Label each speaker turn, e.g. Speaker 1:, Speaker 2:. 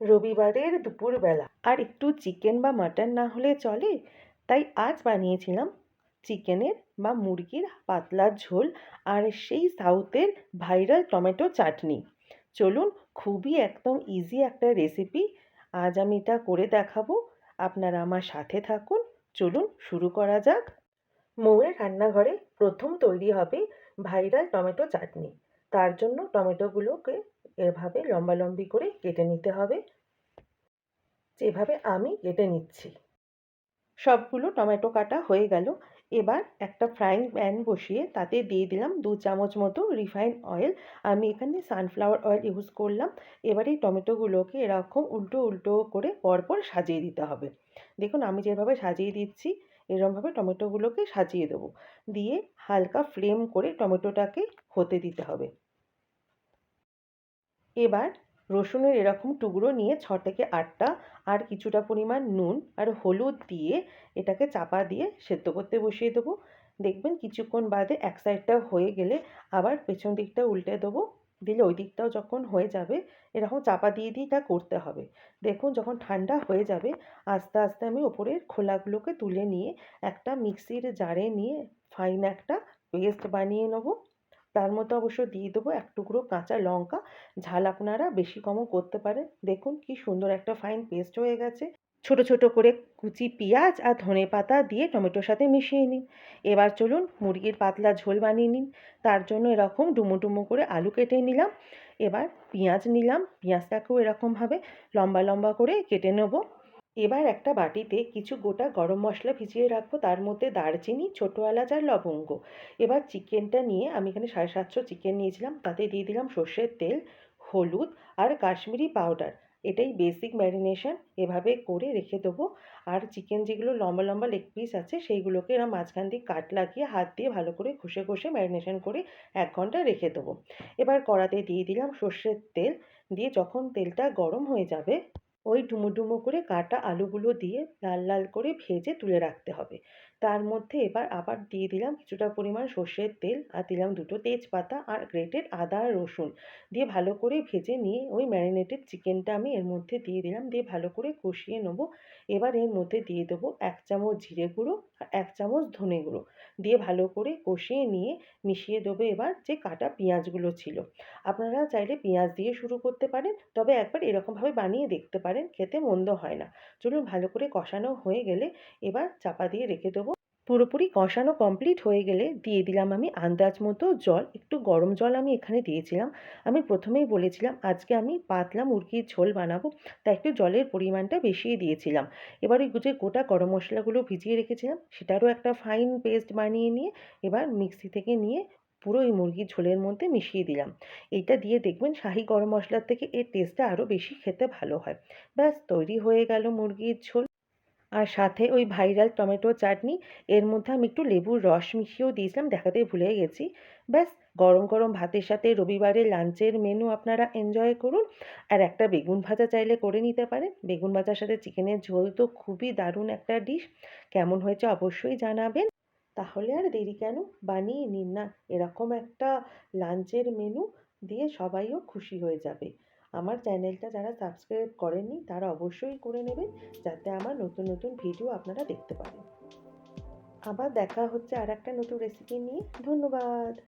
Speaker 1: রবিবারের দুপুরবেলা। আর একটু চিকেন বা মাটন না হলে চলে, তাই আজ বানিয়েছিলাম চিকেনের বা মুরগির পাতলা ঝোল আর সেই সাউথের ভাইরাল টমেটো চাটনি। চলুন, খুবই একদম ইজি একটা রেসিপি আজ আমি এটা করে দেখাবো। আপনারা আমার সাথে থাকুন। চলুন, শুরু করা যাক। মৌয়ের রান্নাঘরে প্রথম তৈরি হবে ভাইরাল টমেটো চাটনি। তার জন্য টমেটোগুলোকে এভাবে লম্বালম্বি করে কেটে নিতে হবে। যেভাবে আমি কেটে নিচ্ছি। সবগুলো টমেটো কাটা হয়ে গেল। এবার একটা ফ্রাইং প্যান বসিয়ে তাতে দিয়ে দিলাম দু চামচ মতো রিফাইন অয়েল। আমি এখানে সানফ্লাওয়ার অয়েল ইউজ করলাম। এবার এই টমেটোগুলোকে এরকম উল্টো উল্টো করে পরপর সাজিয়ে দিতে হবে। দেখুন, আমি যেভাবে সাজিয়ে দিচ্ছি এরকমভাবে টমেটোগুলোকে সাজিয়ে দেবো। দিয়ে হালকা ফ্লেম করে টমেটোটাকে হতে দিতে হবে। এবার রসুনের এরকম টুকরো নিয়ে ছ থেকে আটটা আর কিছুটা পরিমাণ নুন আর হলুদ দিয়ে এটাকে চাপা দিয়ে সেদ্ধ করতে বসিয়ে দেবো। দেখবেন কিছুক্ষণ বাদে এক সাইডটা হয়ে গেলে আবার পেছন দিকটা উল্টে দেবো। দিলে ওই দিকটাও যখন হয়ে যাবে, এরকম চাপা দিয়ে দিয়ে এটা করতে হবে। দেখুন যখন ঠান্ডা হয়ে যাবে, আস্তে আস্তে আমি ওপরের খোলাগুলোকে তুলে নিয়ে একটা মিক্সির জারে নিয়ে ফাইন একটা পেস্ট বানিয়ে নেব। তার মধ্যে অবশ্য দিয়ে দেবো এক টুকরো কাঁচা লঙ্কা। ঝাল আপনারা বেশি কমও করতে পারেন। দেখুন কি সুন্দর একটা ফাইন পেস্ট হয়ে গেছে। ছোট ছোট করে কুচি পেঁয়াজ আর ধনে পাতা দিয়ে টমেটোর সাথে মিশিয়ে নিন। এবার চলুন মুরগির পাতলা ঝোল বানিয়ে নিন। তার জন্য এরকম ডুমো ডুমো করে আলু কেটে নিলাম। এবার পেঁয়াজ নিলাম। পেঁয়াজটাকেও এরকমভাবে লম্বা লম্বা করে কেটে নেব। এবার একটা বাটিতে কিছু গোটা গরম মশলা ভিজিয়ে রাখব। তার মধ্যে দারচিনি, ছোটো এলাচ আর লবঙ্গ। এবার চিকেনটা নিয়ে আমি এখানে সাড়ে সাতশো চিকেন নিয়েছিলাম। তাতে দিয়ে দিলাম সর্ষের তেল, হলুদ আর কাশ্মীরি পাউডার। এটাই বেসিক ম্যারিনেশন এভাবে করে রেখে দেবো। আর চিকেন যেগুলো লম্বা লম্বা লেগ পিস আছে, সেইগুলোকে এরা মাঝখান দিয়ে কাট লাগিয়ে হাত দিয়ে ভালো করে ঘষে ঘষে ম্যারিনেশন করে এক ঘণ্টা রেখে দেবো। এবার কড়াতে দিয়ে দিলাম সর্ষের তেল। দিয়ে যখন তেলটা গরম হয়ে যাবে ওই ডুমো ডুমো করে কাটা আলুগুলো দিয়ে লাল লাল করে ভেজে তুলে রাখতে হবে। তার মধ্যে এবার আবার দিয়ে দিলাম কিছুটা পরিমাণ সর্ষের তেল আর দিলাম দুটো তেজপাতা আর গ্রেটেড আদা আর রসুন। দিয়ে ভালো করে ভেজে নিয়ে ওই ম্যারিনেটেড চিকেনটা আমি এর মধ্যে দিয়ে দিলাম। দিয়ে ভালো করে কষিয়ে নেব। এবার এর মধ্যে দিয়ে দেবো এক চামচ জিরে গুঁড়ো আর এক চামচ ধনে গুঁড়ো। দিয়ে ভালো করে কষিয়ে নিয়ে মিশিয়ে দেবো এবার যে কাটা পেঁয়াজগুলো ছিল। আপনারা চাইলে পেঁয়াজ দিয়ে শুরু করতে পারেন, তবে একবার এরকমভাবে বানিয়ে দেখতে পারেন। খেতে মন্দ হয় না। চলুন ভালো করে কষানো হয়ে গেলে এবার চাপা দিয়ে রেখে দেবো। পুরোপুরি কষানো কমপ্লিট হয়ে গেলে দিয়ে দিলাম আমি আন্দাজ মতো জল। একটু গরম জল আমি এখানে দিয়েছিলাম। আমি প্রথমেই বলেছিলাম, আজকে আমি পাতলা মুরগির ঝোল বানাবো, তাই একটু জলের পরিমাণটা বেশিয়ে দিয়েছিলাম। এবার ওই যে গোটা গরম মশলাগুলো ভিজিয়ে রেখেছিলাম, সেটারও একটা ফাইন পেস্ট বানিয়ে নিয়ে এবার মিক্সি থেকে নিয়ে পুরো এই মুরগির ঝোলের মধ্যে মিশিয়ে দিলাম। এইটা দিয়ে দেখবেন শাহি গরম মশলার থেকে এর টেস্টটা আরও বেশি খেতে ভালো হয়। ব্যাস, তৈরি হয়ে গেল মুরগির ঝোল। আর সাথে ওই ভাইরাল টমেটো চাটনি, এর মধ্যে আমি একটু লেবুর রস মিশিয়েও দিয়েছিলাম দেখাতে ভুলে গেছি। ব্যাস, গরম গরম ভাতের সাথে রবিবারের লাঞ্চের মেনু আপনারা এনজয় করুন। আর একটা বেগুন ভাজা চাইলে করে নিতে পারেন। বেগুন ভাজার সাথে চিকেনের ঝোল তো খুবই দারুণ একটা ডিশ কেমন হয়েছে অবশ্যই জানাবেন। তাহলে আর দেরি কেন? বানিয়ে নিন না। এরকম একটা লাঞ্চের মেনু দিয়ে সবাইও খুশি হয়ে যাবে। আমার চ্যানেলটা যারা সাবস্ক্রাইব করেননি, তারা অবশ্যই করে নেবেন যাতে আমার নতুন নতুন ভিডিও আপনারা দেখতে পারেন। আবার দেখা হচ্ছে আর একটা নতুন রেসিপি নিয়ে। ধন্যবাদ!